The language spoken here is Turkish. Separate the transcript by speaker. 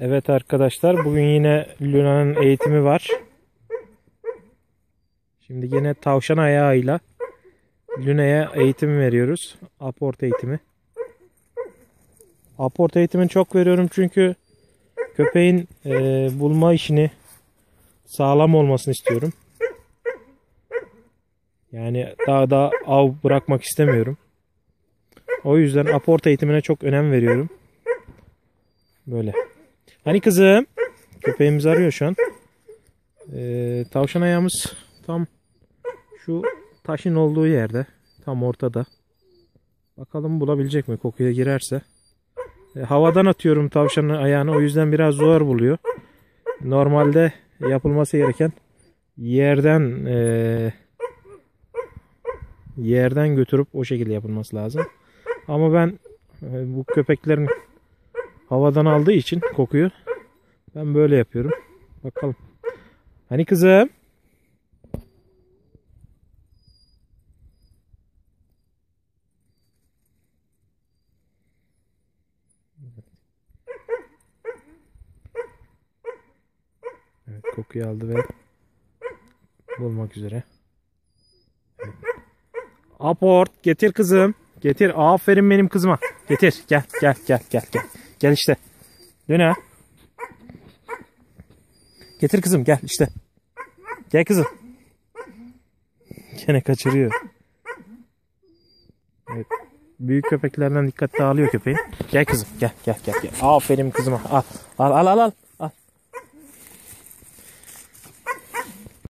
Speaker 1: Evet arkadaşlar bugün yine Luna'nın eğitimi var. Şimdi yine tavşan ayağıyla Luna'ya eğitim veriyoruz. Aport eğitimi. Aport eğitimini çok veriyorum çünkü köpeğin e, bulma işini sağlam olmasını istiyorum. Yani daha da av bırakmak istemiyorum. O yüzden aport eğitimine çok önem veriyorum. Böyle. Hani kızım? Köpeğimiz arıyor şu an. Ee, tavşan ayağımız tam şu taşın olduğu yerde. Tam ortada. Bakalım bulabilecek mi kokuya girerse. E, havadan atıyorum tavşanın ayağını. O yüzden biraz zor buluyor. Normalde yapılması gereken yerden e, yerden götürüp o şekilde yapılması lazım. Ama ben e, bu köpeklerin havadan aldığı için kokuyu ben böyle yapıyorum. Bakalım. Hani kızım? Evet kokuyu aldı ve bulmak üzere. Evet. Aport getir kızım. Getir. Aferin benim kızıma. Getir. Gel gel gel gel gel. Gel işte. Döne. Getir kızım gel işte. Gel kızım. Gene kaçırıyor. Evet. Büyük köpeklerden dikkat dağılıyor köpeğin. Gel kızım gel gel gel. gel. Aferin kızıma. Al al al al. al.